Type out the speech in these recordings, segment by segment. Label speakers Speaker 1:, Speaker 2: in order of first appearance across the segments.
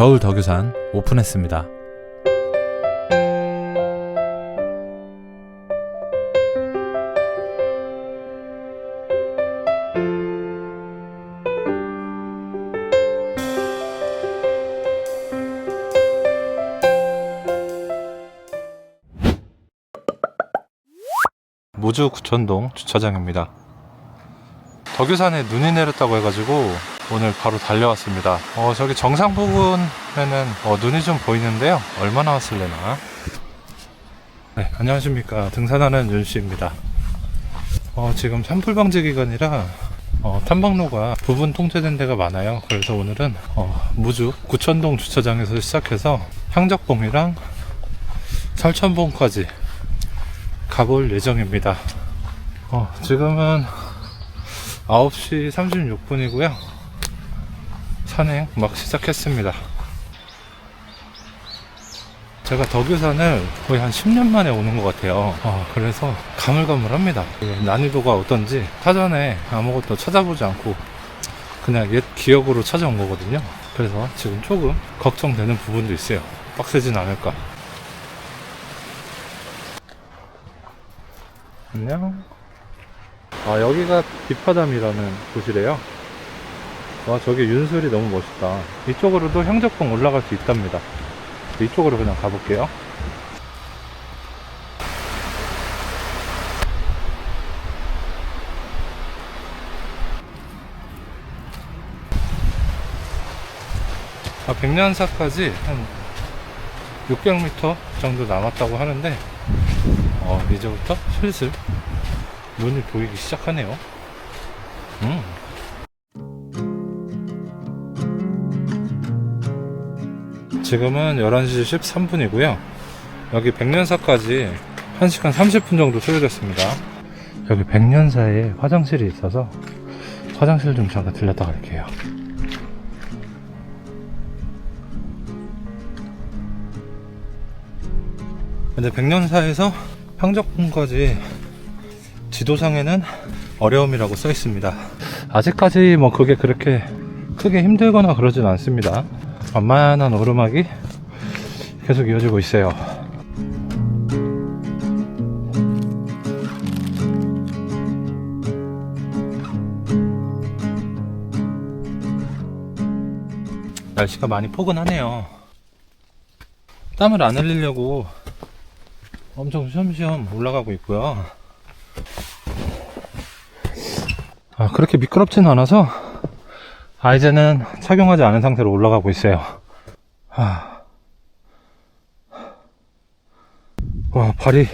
Speaker 1: 겨울 덕유산 오픈했습니다. 무주 구천동 주차장입니다. 덕유산에 눈이 내렸다고 해가지고 오늘 바로 달려왔습니다. 어, 저기 정상 부근에는 어, 눈이 좀 보이는데요. 얼마나 왔을래나? 네, 안녕하십니까. 등산하는 윤씨입니다. 어, 지금 산불 방지 기간이라 어, 탐방로가 부분 통제된 데가 많아요. 그래서 오늘은 어, 무주 구천동 주차장에서 시작해서 향적봉이랑 설천봉까지 가볼 예정입니다. 어, 지금은 9시 36분이고요. 산행 막 시작했습니다. 제가 덕유산을 거의 한 10년 만에 오는 것 같아요. 어, 그래서 가물가물합니다. 그 난이도가 어떤지 사전에 아무것도 찾아보지 않고 그냥 옛 기억으로 찾아온 거거든요. 그래서 지금 조금 걱정되는 부분도 있어요. 빡세진 않을까. 안녕. 아, 여기가 뒷바담이라는 곳이래요. 와, 저기 윤술이 너무 멋있다. 이쪽으로도 향적봉 올라갈 수 있답니다. 이쪽으로 그냥 가볼게요. 아, 백년사까지 한 600m 정도 남았다고 하는데, 어, 이제부터 슬슬 눈이 보이기 시작하네요. 지금은 11시 13분이고요. 여기 백년사까지 1시간 30분 정도 소요됐습니다. 여기 백년사에 화장실이 있어서 화장실 좀 잠깐 들렸다 갈게요. 근데 백년사에서 향적봉까지 지도상에는 어려움이라고 써 있습니다. 아직까지 뭐 그게 그렇게 크게 힘들거나 그러진 않습니다. 완만한 오르막이 계속 이어지고 있어요. 날씨가 많이 포근하네요. 땀을 안 흘리려고 엄청 쉬엄쉬엄 올라가고 있고요. 아, 그렇게 미끄럽진 않아서 아, 이제는 착용하지 않은 상태로 올라가고 있어요. 아. 와, 발이,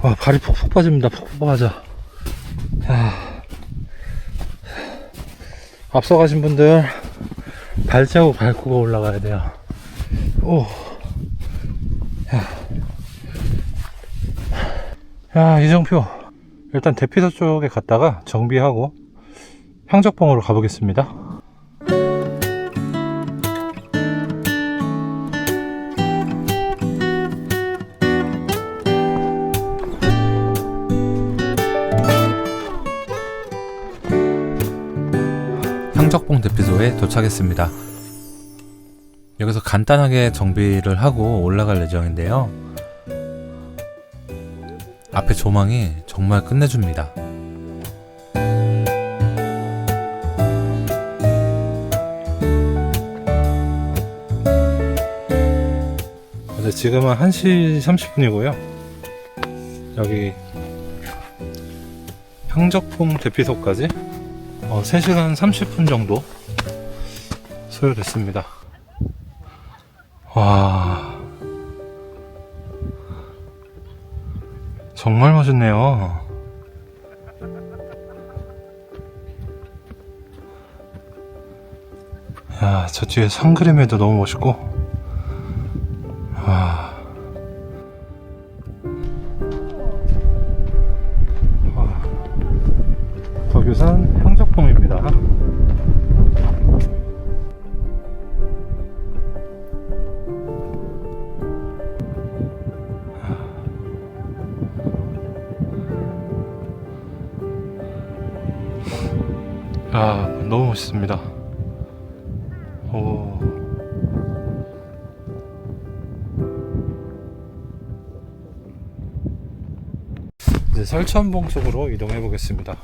Speaker 1: 와, 발이 푹푹 빠집니다. 푹푹 빠져. 아. 앞서 가신 분들, 발자국 밟고 올라가야 돼요. 오. 야. 야, 이정표. 일단 대피소 쪽에 갔다가 정비하고 향적봉으로 가보겠습니다. 향적봉 대피소에 도착했습니다. 여기서 간단하게 정비를 하고 올라갈 예정인데요. 앞에 조망이 정말 끝내줍니다. 네, 지금은 1시 30분이고요. 여기 향적봉 대피소까지 어, 3시간 30분 정도 소요됐습니다. 와. 정말 멋있네요. 야, 저 뒤에 산 그림에도 너무 멋있고. 곳은 향적봉입니다. 아, 너무 멋있습니다. 오. 이제 설천봉 쪽으로 이동해 보겠습니다.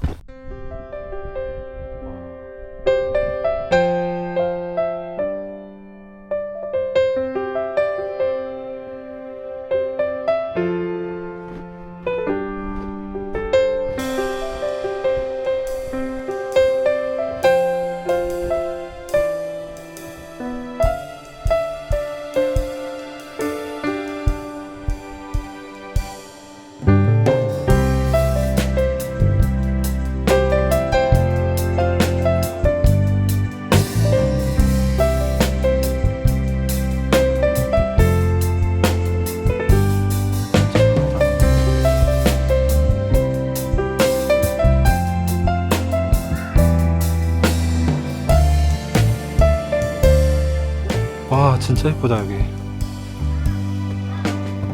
Speaker 1: 예쁘다 여기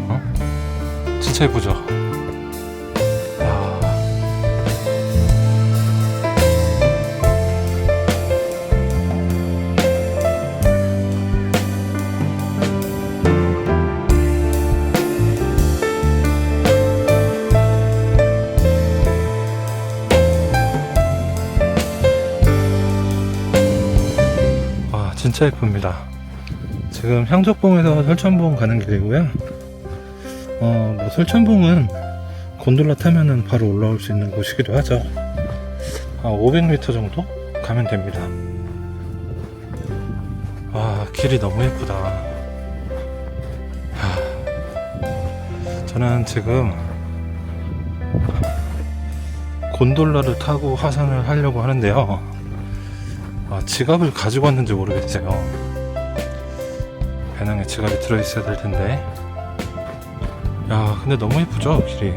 Speaker 1: 어? 진짜 예쁘죠? 진짜 예쁩니다 지금 향적봉에서 설천봉 가는 길이고요. 어, 뭐 설천봉은 곤돌라 타면은 바로 올라올 수 있는 곳이기도 하죠. 한 500m 정도 가면 됩니다. 와, 길이 너무 예쁘다. 하, 저는 지금 곤돌라를 타고 하산을 하려고 하는데요. 아, 지갑을 가지고 왔는지 모르겠어요. 배낭에 지갑이 들어있어야 될 텐데. 야, 근데 너무 예쁘죠, 길이.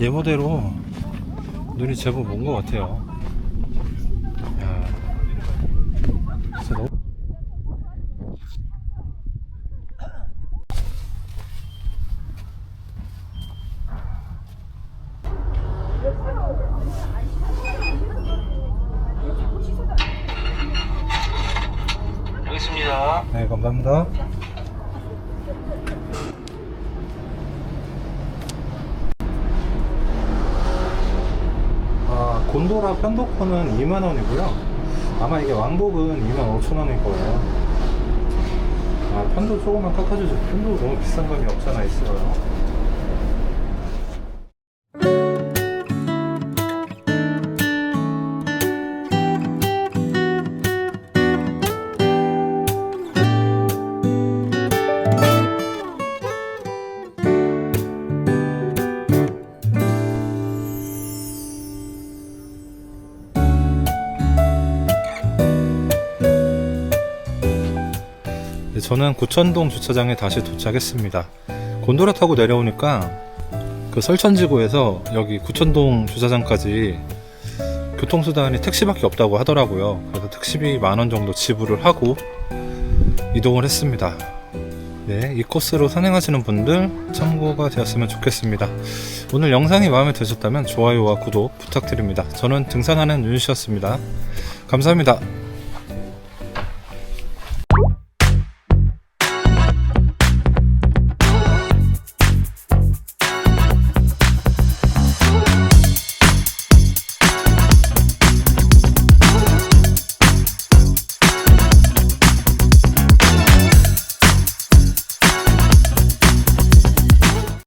Speaker 1: 예보대로 눈이 제법 온것 같아요. 야, 진짜 너무.
Speaker 2: 여기
Speaker 1: 네, 감사합니다. 아, 곤도라 편도권은 2만원이고요. 아마 이게 왕복은 2만 5천원일 거예요. 아, 편도 조금만 깎아주세요. 편도 너무 비싼 감이 없잖아 있어요. 저는 구천동 주차장에 다시 도착했습니다. 곤도라 타고 내려오니까 그 설천지구에서 여기 구천동 주차장까지 교통수단이 택시밖에 없다고 하더라고요. 그래서 택시비 만 원 정도 지불을 하고 이동을 했습니다. 네, 이 코스로 산행하시는 분들 참고가 되었으면 좋겠습니다. 오늘 영상이 마음에 드셨다면 좋아요와 구독 부탁드립니다. 저는 등산하는 윤씨였습니다. 감사합니다.